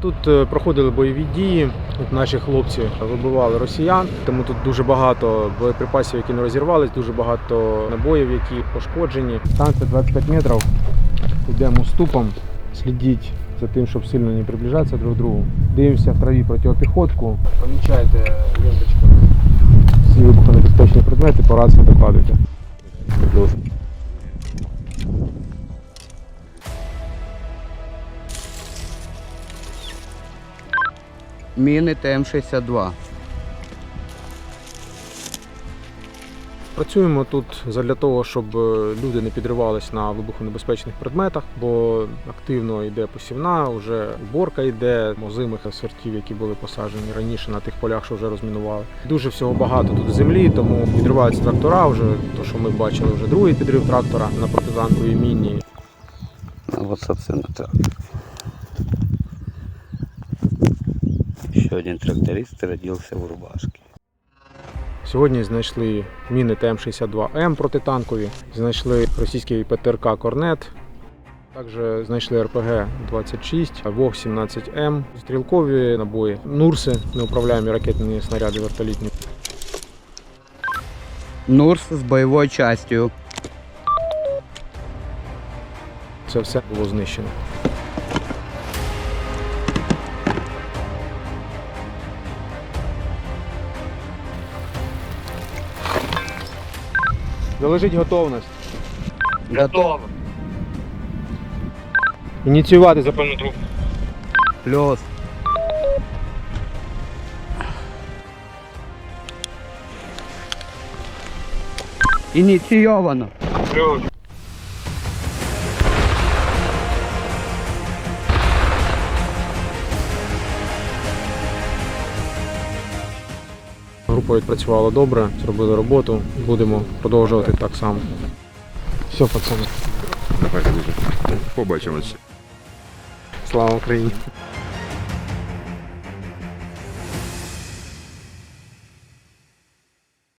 Тут е, проходили бойові дії. От наші хлопці вибивали росіян, тому тут дуже багато боєприпасів, які не розірвались, дуже багато набоїв, які пошкоджені. Станція 25 метрів. Йдемо уступом, слідіть за тим, щоб сильно не приближатися друг к другу. Дивимося в траві протипіхотку. Помічайте ленточками всі вибухонебезпечні предмети, по рації докладуйте. Міни ТМ-62. Працюємо тут для того, щоб е, люди не підривались на вибухонебезпечних предметах, бо активно йде посівна, вже уборка йде озимих сортів, які були посаджені раніше на тих полях, що вже розмінували. Дуже всього багато тут землі, тому підриваються трактора. Вже то, що ми бачили, вже другий підрив трактора на протитанковій міні. Вот, собственно, трактор. Еще один тракторист родился в рубашке. Сьогодні знайшли міни ТМ-62М протитанкові, знайшли російський ПТРК Корнет. Також знайшли РПГ-26, ВОГ-17М, стрілкові набої, Нурси, неуправляємі ракетні снаряди вертолітні. Нурс с боевой частью. Це все було знищено. Залежить готовність. Готово. Ініціювати запевну трубку. Плюс. Ініційовано. Група відпрацювала добре, зробили роботу. Будемо продовжувати так само. Все, пацани. Давайте дуже. Побачимось. Слава Україні!